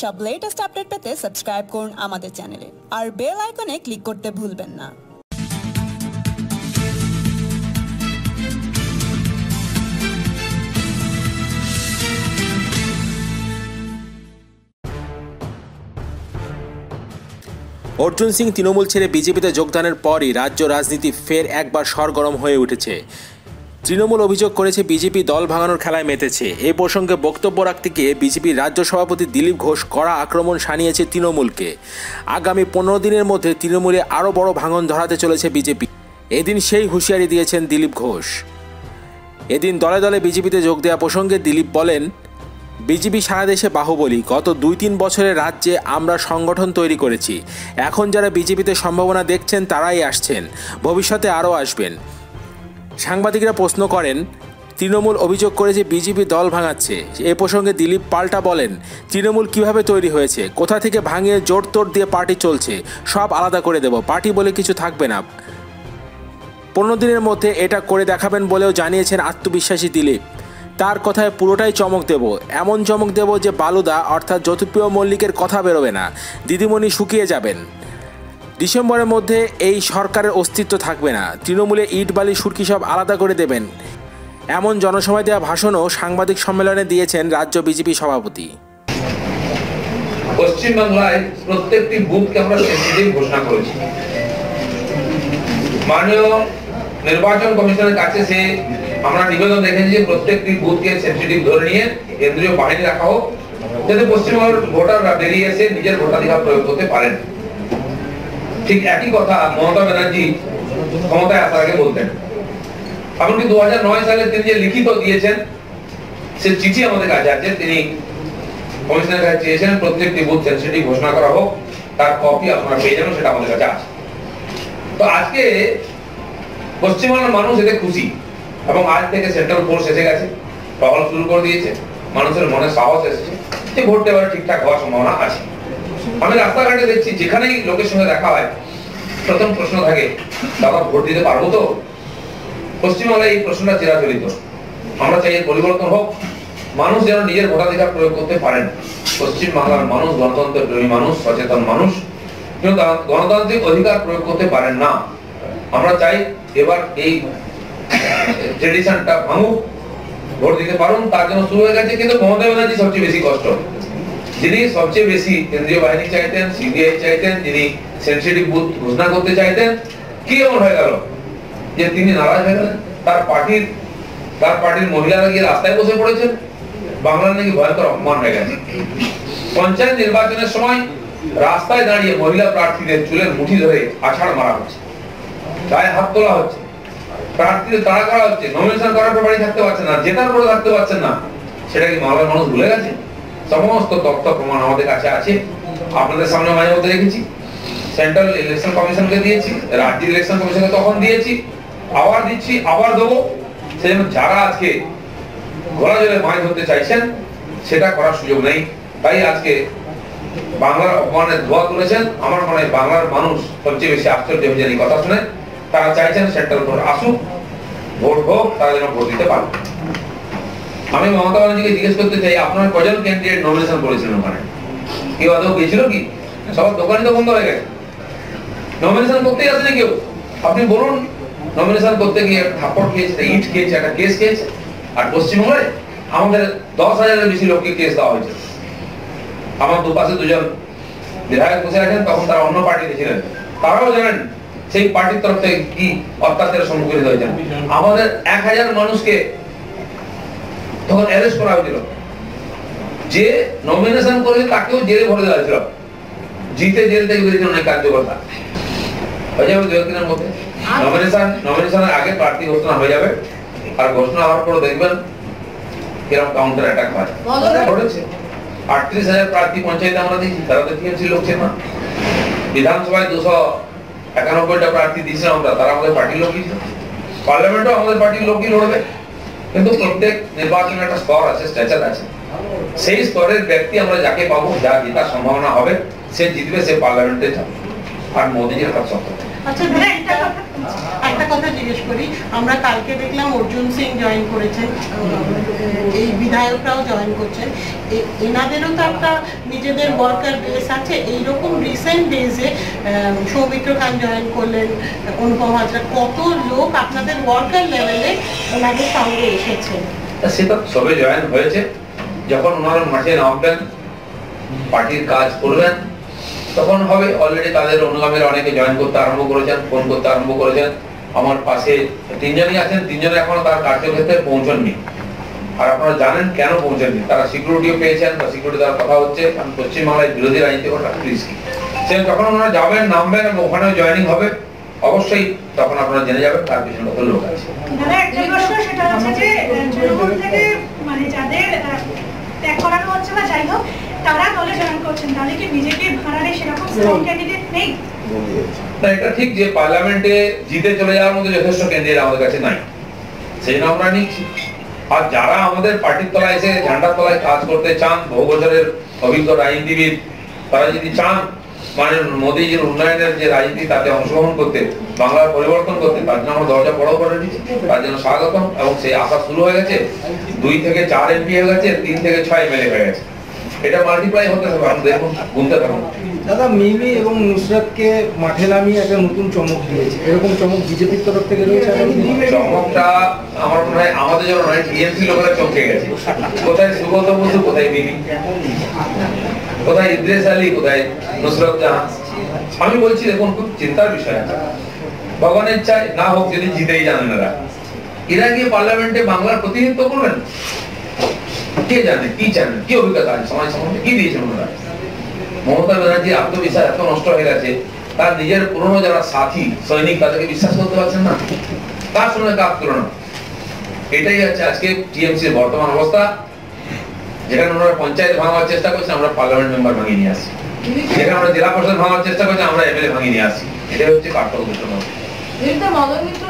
সব latest update পেতে subscribe করুন আমাদের চ্যানেলে আর বেল আইকনে ক্লিক করতে ভুলবেন না। অর্জুন সিং তৃণমূল ছেড়ে বিজেপিতে যোগদানের পরই রাজ্য রাজনীতি ফের একবার সরগরম হয়ে উঠেছে। তৃণমূল অভিযোগ করেছে বিজেপি দল ভাঙানোর খেলায় মেতেছে। এ প্রসঙ্গে বক্তব্য রাখতে গিয়ে বিজেপির রাজ্য সভাপতি দিলীপ ঘোষ কড়া আক্রমণ সানিয়েছে তৃণমূলকে। আগামী পনেরো দিনের মধ্যে তৃণমূলে আরও বড় ভাঙন ধরাতে চলেছে বিজেপি। এদিন সেই হুঁশিয়ারি দিয়েছেন দিলীপ ঘোষ। এদিন দলে দলে বিজেপিতে যোগ দেওয়া প্রসঙ্গে দিলীপ বলেন, বিজেপি সারা দেশে বাহুবলী। গত দুই তিন বছরের রাজ্যে আমরা সংগঠন তৈরি করেছি। এখন যারা বিজেপিতে সম্ভাবনা দেখছেন তারাই আসছেন। ভবিষ্যতে আরও আসবেন। সাংবাদিকরা প্রশ্ন করেন, তৃণমূল অভিযোগ করে যে বিজেপি দল ভাঙাচ্ছে, এ প্রসঙ্গে দিলীপ পাল্টা বলেন, তৃণমূল কীভাবে তৈরি হয়েছে, কোথা থেকে ভাঙিয়ে জোর তোর দিয়ে পার্টি চলছে, সব আলাদা করে দেব, পার্টি বলে কিছু থাকবে না। পনেরো দিনের মধ্যে এটা করে দেখাবেন বলেও জানিয়েছেন আত্মবিশ্বাসী দিলীপ। তার কথায় পুরোটাই চমক দেব, এমন চমক দেব যে বালুদা অর্থাৎ জ্যোতিপ্রিয় মল্লিকের কথা বেরোবে না, দিদিমণি শুকিয়ে যাবেন। ডিসেম্বরের মধ্যে এই সরকারের অস্তিত্ব থাকবে না। তৃণমূলে ইট, বালি, সুরকি সব আলাদা করে দেবেন। এমন জনসভায় দেওয়া ভাষণও সাংবাদিক সম্মেলনে দিয়েছেন রাজ্য বিজেপি সভাপতি। পশ্চিমবাংলায় প্রত্যেকটি বুথকে আমরা সেন্সিটিভ ঘোষণা করেছি। মাননীয় নির্বাচন কমিশনের কাছে সে আমরা নিবেদন রেখেছি যে প্রত্যেকটি বুথকে সেন্সিটিভ ধরে নিয়ে কেন্দ্রীয় বাহিনী রাখা হোক, যাতে পশ্চিমবঙ্গের ভোটাররা বেরিয়ে এসে নিজের ভোটাধিকার প্রয়োগ করতে পারেন। ঠিক একই কথা মমতা ব্যানার্জি ক্ষমতায় আসার আগে বলতেন। এমনকি দু হাজার নয় সালে তিনি যে লিখিত দিয়েছেন, সে চিঠি আমাদের কাছে আছে। তিনি কমিশনের কাছে চেয়েছেন, প্রত্যেকটি বুথ সেন্সিটিভ ঘোষণা করা হোক, তার কপি আপনারা পেয়ে যাবেন, সেটা আমাদের কাছে আছে। তো আজকে পশ্চিমবাংলার মানুষ এতে খুশি, এবং আজ থেকে সেন্ট্রাল ফোর্স এসে গেছে, টহল শুরু করে দিয়েছে। মানুষের মনে সাহস এসেছে যে ভোট এবার ঠিকঠাক হওয়ার সম্ভাবনা আছে। আমি রাস্তাঘাটে দেখছি, যেখানেই লোকের সঙ্গে দেখা হয়, প্রথম প্রশ্ন থাকে দাদা ভোট দিতে পারব তো? পশ্চিমবাংলায় এই প্রশ্নটা চিরাচরিত। আমরা চাই এর পরিবর্তন হোক। মানুষ যেন নিজের ভোটাধিকার প্রয়োগ করতে পারেন। পশ্চিম বাংলার মানুষ গণতন্ত্র প্রেমী মানুষ, সচেতন মানুষ। কিন্তু গণতান্ত্রিক অধিকার প্রয়োগ করতে পারেন না। আমরা চাই এবার এই ট্রেডিশনটা ভাঙুক, ভোট দিতে পারুন, তার জন্য শুরু হয়ে গেছে। কিন্তু মমতা ব্যানার্জি সবচেয়ে বেশি কষ্ট। যিনি সবচেয়ে বেশি কেন্দ্রীয় বাহিনী চাইতেন, সিবিআই চাইতেন, যিনি সেন্সিটিভ বুথ ঘোষণা করতে চাইতেন, কি এমন হয়ে গেল যে তিনি নারাজ হয়ে গেলেন? তার পার্টির তার পার্টির মহিলারা গিয়ে রাস্তায় বসে পড়েছেন। বাংলার নাকি ভয়ঙ্কর অপমান হয়ে গেছে। পঞ্চায়েত নির্বাচনের সময় রাস্তায় দাঁড়িয়ে মহিলা প্রার্থীদের চুলের মুঠি ধরে আছাড় মারা হচ্ছে। গায়ে হাত তোলা হচ্ছে। প্রার্থীদের তাড়া করা হচ্ছে। নমিনেশন করার পর বাড়ি থাকতে পারছেন না, জেতার পরে থাকতে পারছেন না। সেটা কি মালয়ের মানুষ ভুলে গেছে? সমস্ত তথ্য প্রমাণ আমাদের কাছে আছে। আপনাদের সামনে মাঝে মধ্যে রেখেছি। সেন্ট্রাল ইলেকশন কমিশনকে দিয়েছি রাজ্য ইলেকশন কমিশনকে তখন দিয়েছি, আবার দিচ্ছি, আবার দেবো। সেজন্য যারা আজকে ঘোড়া জলে মাছ ধরতে চাইছেন, সেটা করার সুযোগ নেই। তাই আজকে বাংলার অপমানের ধোয়া তুলেছেন। আমার মনে হয় বাংলার মানুষ সবচেয়ে বেশি আশ্চর্য হয়েছেন এই কথা শুনে, তারা চাইছেন সেন্ট্রাল ভোট আসুক, ভোট হোক, তারা যেন ভোট দিতে পারে আমি মমতা ব্যানার্জিকে জিজ্ঞেস করতে চাই, আপনার কজন ক্যান্ডিডেট নমিনেশন করেছিলেন ওখানে? কেউ আদৌ গেছিল কি? সবার দোকানই তো বন্ধ হয়ে গেছে। নমিনেশন করতেই আসেনি কেউ। আপনি বলুন নমিনেশন করতে গিয়ে থাপ্পড় খেয়েছে, ইট খেয়েছে, একটা কেস খেয়েছে। আর পশ্চিমবঙ্গে আমাদের দশ হাজারের বেশি লোককে কেস দেওয়া হয়েছে। আমার দুপাশে দুজন বিধায়ক বসে আছেন, তখন তারা অন্য পার্টিতে ছিলেন। তারাও জানেন সেই পার্টির তরফ থেকে কি অত্যাচারের সম্মুখীন হয়েছেন। আমাদের এক হাজার মানুষকে তখন অ্যারেস্ট করা হয়েছিল। যে নমিনেশন করেছে তাকেও জেলে ভরে দেওয়া হয়েছিল। জিতে জেল থেকে বেরিয়েছেন অনেক কার্যকর্তা। হয়ে যাবে দু একদিনের মধ্যে। নমিনেশন নমিনেশনের আগে প্রার্থী ঘোষণা হয়ে যাবে। আর ঘোষণা হওয়ার পর দেখবেন কীরকম কাউন্টার অ্যাটাক হয়। ঘটেছে। আটত্রিশ হাজার প্রার্থী পঞ্চায়েতে আমরা দিয়েছি তারা তো টিএমসি লোক ছিল না বিধানসভায় দুশো একানব্বইটা প্রার্থী দিয়েছিলাম আমরা। তারা আমাদের পার্টির লোকই ছিল। পার্লামেন্টও আমাদের পার্টির লোকই লড়বে। কিন্তু প্রত্যেক নির্বাচনের একটা স্তর আছে স্ট্যাচার আছে সেই স্তরের ব্যক্তি আমরা যাকে পাবো যা জেতার সম্ভাবনা হবে সে জিতবে সে পার্লামেন্টে যাবে আর মোদীজির হাত শক্ত আচ্ছা একটা কথা জিজ্ঞেস করি। আমরা কালকে দেখলাম অর্জুন সিং জয়েন করেছেন এই বিধায়করাও জয়েন করছেন। এনাদেরও তো একটা নিজেদের ওয়ার্কার বেস আছে। এইরকম রিসেন্ট ডেজে সৌমিত্র খান জয়েন করলেন, অনুপম হাজরা, কত লোক আপনাদের ওয়ার্কার লেভেলে ওনাদের সঙ্গে এসেছে? তা সে তো সবে জয়েন হয়েছে। যখন ওনারা মাঠে নামবেন পার্টির কাজ করবেন তখন হবে অলরেডি তাদের অনুগামীরা অনেকে জয়েন করতে আরম্ভ করেছেন ফোন করতে আরম্ভ করেছেন। আমার পাশে তিনজনই আছেন, তিনজনে এখনও তার কার্যক্ষেত্রে পৌঁছননি। আর আপনারা জানেন কেন পৌঁছাননি? তারা সিকিউরিটিও পেয়েছেন, বা সিকিউরিটি দ্বারা কথা হচ্ছে, কারণ পশ্চিমবাংলায় বিরোধী রাজনীতি করা রিস্কি সে যখন ওনারা যাবেন, নামবেন, এবং ওখানেও জয়েনিং হবে, অবশ্যই তখন আপনারা জেনে যাবেন তার পিছনে কত লোক আছে। মানে যাদের ত্যাগ করানো হচ্ছে বা যাই হোক তারা দলে জয়েন করছেন তাহলে কি বিজেপির ভাড়ারে সেরকম স্ট্রং ক্যান্ডিডেট নেই। না এটা ঠিক যে পার্লামেন্টে জিতে চলে যাওয়ার মতো যথেষ্ট ক্যান্ডিডেট আমাদের কাছে নাই। সেই জন্য আমরা নিচ্ছি। আর যারা আমাদের পার্টির তলায় এসে ঝান্ডার তলায় কাজ করতে চান বহু বছরের অভিজ্ঞ রাজনীতিবিদ তারা যদি চান মানে মোদীজির উন্নয়নের যে রাজনীতি তাতে অংশগ্রহণ করতে বাংলার পরিবর্তন করতে তার জন্য আমরা দরজা বড় করে দিচ্ছি তার জন্য স্বাগতম এবং সেই আশা শুরু হয়ে গেছে। দুই থেকে চার এমপি হয়ে গেছে তিন থেকে ছয় এমএলএ হয়ে গেছে। এটা মাল্টিপ্লাই হতে হবে আপনি দেখুন গুনতে থাকুন দাদা মিমি এবং নুসরাতকে মাঠে নামিয়ে একটা নতুন চমক দিয়েছে। এরকম চমক বিজেপির তরফ থেকে রয়েছে চমকটা আমার মনে হয় আমাদের জন্য নয় টিএমসি লোকেরা চমকে গেছে। কোথায় সুগত বসু কোথায় বিবি কোথায় ইদ্রেস আলী কোথায় নুসরত জাহান? আমি বলছি দেখুন খুব চিন্তার বিষয় ভগবানের চাই না হোক যদি জিতেই জানেন এরা এরা গিয়ে পার্লামেন্টে বাংলার প্রতিনিধিত্ব করবেন? কে জানে, কি জানেন কি অভিজ্ঞতা আছে সমাজ সম্বন্ধে কি ওনারা মমতা? আত্মবিশ্বাস এত নষ্ট হয়ে গেছে, তার নিজের পুরনো যারা সাথী, সৈনিক, তাদেরকে বিশ্বাস করতে পারছেন না? তার সঙ্গে কাজ এটাই হচ্ছে আজকে টিএমসির বর্তমান অবস্থা, যেখানে ওনারা পঞ্চায়েত ভাঙার চেষ্টা করছে, আমরা পার্লামেন্ট মেম্বার ভাঙিয়ে নিয়ে আসছি। যেখানে আমরা জেলা পরিষদ ভাঙার চেষ্টা করছি, আমরা এমএলএ ভাঙিয়ে নিয়ে আসছি। এটাই হচ্ছে পার্থক্য মদন মিত্রর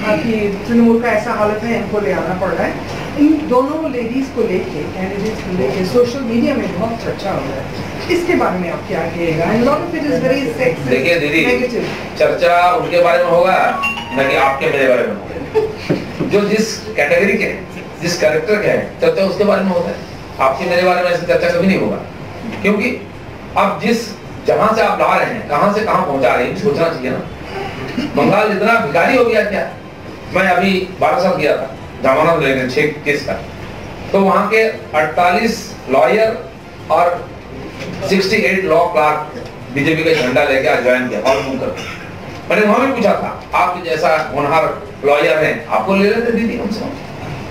कि तृणमूल का ऐसा हालत है इनको ले आना पड़ रहा है। इन दोनों लेडीज़ को लेके कैंडिडेट्स को लेके सोशल मीडिया में बहुत चर्चा हो रहा है। इसके बारे में आप क्या कहेगा and lot of it is very देखिए दीदी चर्चा उनके बारे में होगा न कि आपके मेरे बारे में होगा। जो जिस कैटेगरी के जिस कैरेक्टर के हैं चर्चा उसके बारे में होता है। आपके मेरे बारे में ऐसी चर्चा कभी नहीं होगा। क्योंकि आप जिस जहाँ से आप ला रहे हैं कहाँ से कहाँ पहुँचा रहे हैं सोचना चाहिए ना। बंगाल इतना भिखारी हो गया क्या? मैं अभी बारह साल गया था जमानत लेने छह केस का। तो वहाँ के 48 लॉयर और 68 लॉ क्लार्क बीजेपी का झंडा लेके आज ज्वाइन किया, और मुंकर मैंने वहाँ भी पूछा था आप जैसा होनहार लॉयर हैं, आपको ले लेते दीदी हमसे?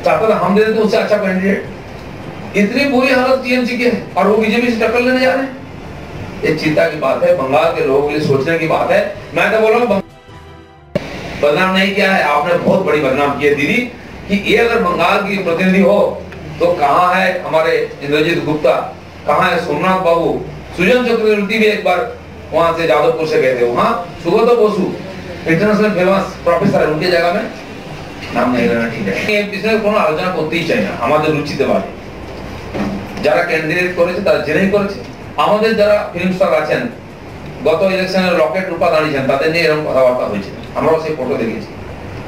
चाहता था हम दे देते, उससे अच्छा कैंडिडेट इतनी बुरी हालत टीएमसी की है, और वो बीजेपी से टक्कर लेने जा रहे हैं। ये चिंता की बात है, बंगाल के लोगों के लिए सोचने की बात है। मैं तो बोला बदनाम नहीं किया है आपने बहुत बड़ी बदनाम की है दीदी कि ये अगर बंगाल की प्रतिनिधि हो तो कहाँ है हमारे इंद्रजीत गुप्ता कहाँ है सोमनाथ बाबू सुजन चक्रवर्ती भी एक बार वहां से जादवपुर से गए थे वहां Sugata Basu international famous professor है उनकी जगह में নাম নেই না ঠিক আছে এই বিষয়ে কোনো আলোচনা করতেই চাই না আমাদের রুচিতে বাদে যারা ক্যান্ডিডেট করেছে তারা জেনেই করেছে আমাদের যারা ফিল্ম স্টার আছেন গত ইলেকশনে রকেট রূপা দাঁড়িয়েছেন তাদের নিয়ে এরকম কথাবার্তা হয়েছে। আমরাও সেই ফটো দেখেছি।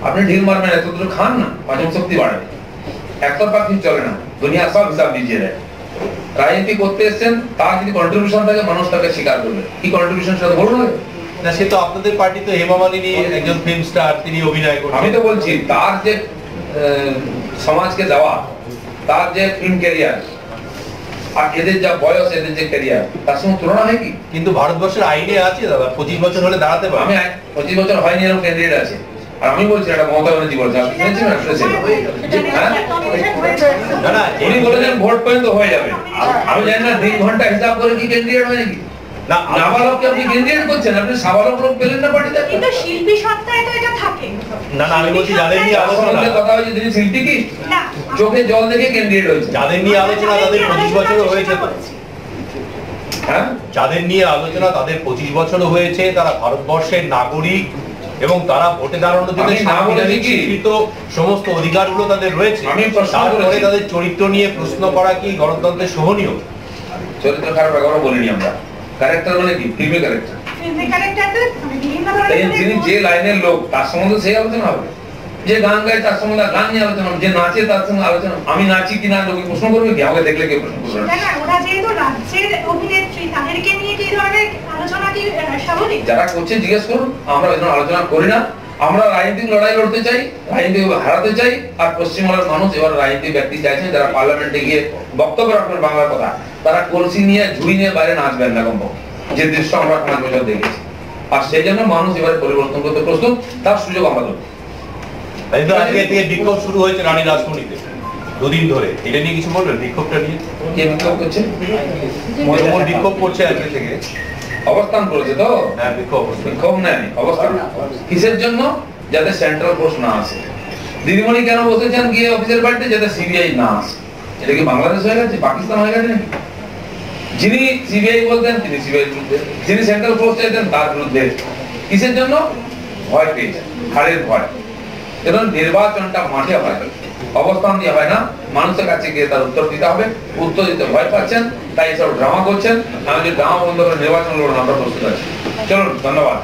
আপনি ঢিল মারবেন এত দুটো খান না পাচন শক্তি বাড়বে। একতরফা কিছু চলে না দুনিয়া সব হিসাব দিজিয়ে দেয়। রাজনীতি করতে এসছেন তার যদি কন্ট্রিবিউশন থাকে মানুষ তাকে স্বীকার করবে। কি কন্ট্রিবিউশন সেটা বলুন। না সে তো আপনাদের পার্টি তো হেমা মালিনী একজন ফিল্ম স্টার তিনি অভিনয় করছেন। আমি তো বলছি তার যে সমাজকে দেওয়া তার যে ফিল্ম ক্যারিয়ার আর এদের যা বয়স এদের যে ক্যারিয়ার তার সঙ্গে তুলনা হয় কি? কিন্তু ভারতবর্ষের আইনে আছে দাদা পঁচিশ বছর হলে দাঁড়াতে আমি পঁচিশ বছর হয়নি এরকম ক্যান্ডিডেট আছে। আর আমি বলছি এটা মমতা ব্যানার্জি বলছে আপনি শুনেছেন না শুনেছেন? হ্যাঁ উনি বলেছেন ভোট পর্যন্ত হয়ে যাবে। আমি জানি না তিন ঘণ্টা হিসাব করে কি ক্যান্ডিডেট হয় নাকি না, নাবালককে আপনি ক্যান্ডিডেট করছেন আপনি সাবালক লোক পেলেন না পার্টিতে? কিন্তু শিল্পী সত্তায় তো এটা থাকে। না, না, আমি বলছি যাদের নিয়ে আলোচনা- কথা হয়েছে তিনি শিল্পী কি? না। চোখে জল দেখে ক্যান্ডিডেট হয়েছে। যাদের নিয়ে আলোচনা তাদের পঁচিশ বছরও হয়েছে। তো হ্যাঁ? যাদের নিয়ে আলোচনা তাদের পঁচিশ বছরও হয়েছে তারা ভারতবর্ষের নাগরিক এবং তারা ভোটে দাঁড়ানোর জন্য? স্বীকৃত সমস্ত অধিকারগুলো তাদের রয়েছে আমি প্রশ্ন তারপরে তাদের চরিত্র নিয়ে প্রশ্ন করা কি গণতন্ত্রের শোভনীয়? চরিত্র খারাপ একবারও বলিনি আমরা। ক্যারেক্টার মানে কি? ফিল্মে ক্যারেক্টার যিনি যে লাইনের লোক তার সম্বন্ধে সেই আলোচনা হবে। যে গান গায় তার সম্বন্ধে গান নিয়ে আলোচনা হবে। যে নাচে তার সঙ্গে আলোচনা আমি নাচি কি না লোকে প্রশ্ন করবে কি? আমাকে দেখলে কেউ প্রশ্ন করবে ওরা যেহেতু রাজ্যের অভিনেত্রী তাদেরকে নিয়ে কি ধরনের আলোচনা কি স্বাভাবিক? যারা করছে জিজ্ঞেস করুন। আমরা ওই আলোচনা করি না। আমরা রাজনৈতিক লড়াই লড়তে চাই রাজনীতি হারাতে চাই আর পশ্চিমবাংলার মানুষ এবার রাজনীতিক ব্যক্তি চাইছেন যারা পার্লামেন্টে গিয়ে বক্তব্য রাখবেন বাংলার কথা তারা কলসি নিয়ে ঝুড়ি নিয়ে বাইরে নাচবেন না কম্প যে দৃশ্য আমরা পাঁচ বছর দেখেছি। আর সেই জন্য মানুষ এবারে পরিবর্তন করতে প্রস্তুত তার সুযোগ আমরা দেবো আজকে থেকে বিক্ষোভ শুরু হয়েছে রানী রাজমণিতে দুদিন ধরে। এটা নিয়ে কিছু বলবেন? বিক্ষোভটা নিয়ে? কে বিক্ষোভ করছে? বিক্ষোভ করছে আজকে থেকে। অবস্থান করেছে তো? হ্যাঁ বিক্ষোভ অবস্থা অবস্থান? কিসের জন্য? যাতে সেন্ট্রাল ফোর্স না আসে। দিদিমণি কেন বসেছেন গিয়ে অফিসের বাড়িতে? যাতে সিবিআই না আসে। এটা কি বাংলাদেশ হয়ে গেছে? পাকিস্তান হয়ে গেছে নাকি? যিনি সিবিআই বলতেন তিনি সিবিআই বিরুদ্ধে। যিনি সেন্ট্রাল ফোর্স চাইতেন তার বিরুদ্ধে। কিসের জন্য? ভয় পেয়েছেন। হারের ভয়। কারণ নির্বাচনটা মাঠে হয়। অবস্থান দিয়ে হয় না। মানুষের কাছে গিয়ে তার উত্তর দিতে হবে। উত্তর দিতে ভয় পাচ্ছেন, তাই সব ড্রামা করছেন। আমি যদি ড্রামা বন্ধ করে নির্বাচন লড়ুন আমরা প্রস্তুত আছি। চলুন, ধন্যবাদ।